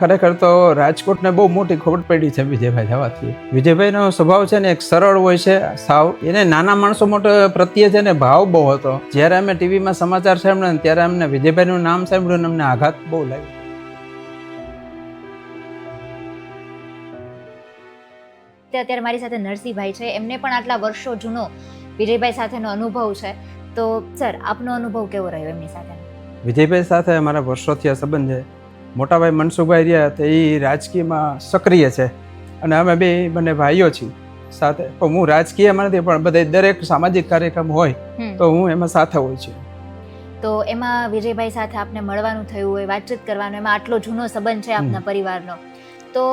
ખરેખર તો રાજકોટને બહુ મોટી ખબર પડી છે વિજયભાઈ જવાથી વિજયભાઈનો સ્વભાવ છે ને એક સરળ હોય છે સાવ એને નાના માણસો મોટો પ્રત્યે છે ને ભાવ બહુ હતો. જ્યારે અમે ટીવીમાં સમાચાર સાંભળ્યા ને ત્યારે અમને વિજયભાઈનું નામ સાંભળ્યું અમને આઘાત બહુ લાગ્યો. અત્યારે મારી સાથે નરસિંહભાઈ છે. એમને પણ આટલા વર્ષો જૂનો વિજયભાઈ સાથેનો અનુભવ છે. તો સર આપનો અનુભવ કેવો રહ્યો એમની સાથે વિજયભાઈ સાથે અમારા વર્ષોથી આ સંબંધ છે. મોટાભાઈ મનસુખભાઈ રહ્યા તે એ રાજકીયમાં સક્રિય છે. અને અમે બે બંને ભાઈઓ છીએ સાથે. હું રાજકીયમાં નથી પણ બધે દરેક સામાજિક કાર્યક્રમ હોય તો હું એમાં સાથે હોઉં છું. તો એમાં વિજયભાઈ સાથે આપને મળવાનું થયું હોય વાતચીત કરવાનું એમાં આટલો જૂનો સંબંધ છે આપના પરિવારનો. તો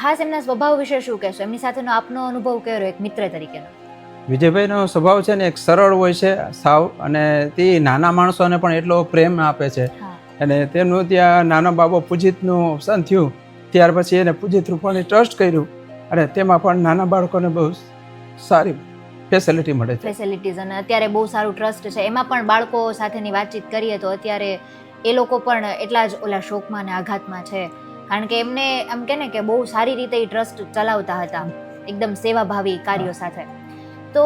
ખાસ એમના સ્વભાવ વિશે શું કહેશો? એમની સાથેનો આપનો અનુભવ કેવો રહ્યો એક મિત્ર તરીકેનો? વિજયભાઈનો સ્વભાવ છે ને એક સરળ હોય છે સાવ અને તે નાના માણસોને પણ એટલો પ્રેમ આપે છે. અને તેનું ત્યાં નાનો બાબો પૂજિતનું અવસાન થયું. ત્યાર પછી એને પૂજિત રૂપાણી ટ્રસ્ટ કર્યું અને તેમાં પણ નાના બાળકોને બહુ સારી ફેસિલિટી મળે છે. ફેસિલિટીઝ અને અત્યારે બહુ સારું ટ્રસ્ટ છે. એમાં પણ બાળકો સાથેની વાતચીત કરીએ તો અત્યારે એ લોકો પણ એટલા જ ઓલા શોકમાં અને આઘાતમાં છે. કારણ કે એમને એમ કે ને કે બહુ સારી રીતે એ ટ્રસ્ટ ચલાવતા હતા. એકદમ સેવાભાવી કાર્યો સાથે. તો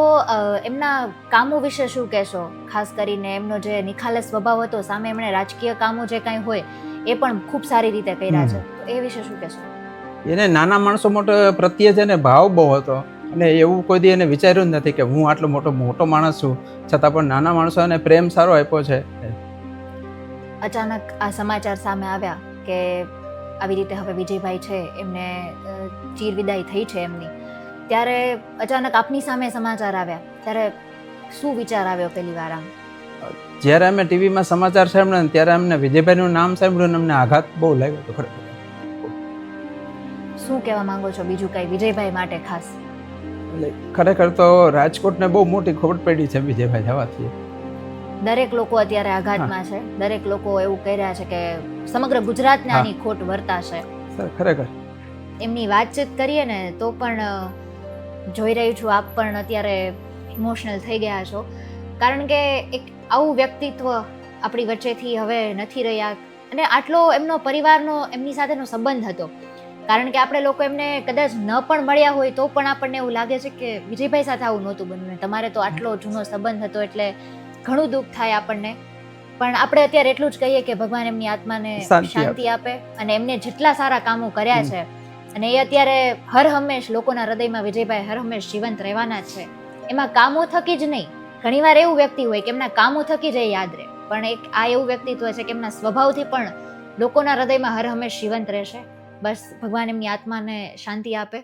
એમના કામો વિશે શું કહેશો? ખાસ કરીને એમનો જે નિખાલસ સ્વભાવ હતો સામે એમણે રાજકીય કામો જે કાંઈ હોય એ પણ ખૂબ સારી રીતે કર્યા છે. તો એ વિશે શું કહેશો? એને નાના માણસો મોટો પ્રત્યે છે ને ભાવ બહુ હતો. અને એવું કોઈ દી એને વિચાર્યું જ નથી કે હું આટલો મોટો મોટો માણસ છું છતાં પણ નાના માણસોને પ્રેમ સારો આપ્યો છે. અચાનક આ સમાચાર સામે આવ્યા કે આવી રીતે હવે વિજયભાઈ છે એમને ચીર વિદાય થઈ છે એમની. ત્યારે અચાનક આપની સામે સમાચાર આવ્યા. ત્યારે શું વિચાર આવ્યો પહેલી વાર આમ? જ્યારે અમે ટીવીમાં સમાચાર સાંભળ્યા ને ત્યારે અમને વિજયભાઈનું નામ સાંભળ્યું અમને આઘાત બહુ લાગ્યો હતો ખરેખર શું કહેવા માંગો છો? બીજું કઈ વિજયભાઈ માટે ખાસ? ખરેખર તો રાજકોટને બહુ મોટી ખોટ પડી છે વિજયભાઈ જવાથી. દરેક લોકો અત્યારે આઘાતમાં છે. દરેક લોકો એવું કહી રહ્યા છે કે સમગ્ર ગુજરાતને આની ખોટ વર્તાશે. સર ખરેખર. એમની વાતચીત કરીએ ને તો પણ જોઈ રહી છું આપ પણ અત્યારે ઇમોશનલ થઈ ગયા છો. કારણ કે એક આવું વ્યક્તિત્વ આપણી વચ્ચેથી હવે નથી રહ્યા. અને આટલો એમનો પરિવારનો એમની સાથેનો સંબંધ હતો. કારણ કે આપણે લોકો એમને કદાચ ન પણ મળ્યા હોય તો પણ આપણને એવું લાગે છે કે વિજયભાઈ સાથે આવું નહોતું બન્યું. તમારે તો આટલો જૂનો સંબંધ હતો એટલે ઘણું દુઃખ થાય આપણને. પણ આપણે અત્યારે એટલું જ કહીએ કે ભગવાન એમની આત્માને શાંતિ શાંતિ આપે. અને એમને જેટલા સારા કામો કર્યા છે અને એ અત્યારે હર હંમેશ લોકોના હૃદયમાં વિજયભાઈ હર હંમેશ જીવંત રહેવાના છે. એમાં કામો થકી જ નહીં, ઘણીવાર એવું વ્યક્તિ હોય કે એમના કામો થકી જ એ યાદ રહે. પણ એક આ એવું વ્યક્તિત્વ છે કે એમના સ્વભાવથી પણ લોકોના હૃદયમાં હર હંમેશ જીવંત રહેશે. બસ ભગવાન એમની આત્માને શાંતિ આપે.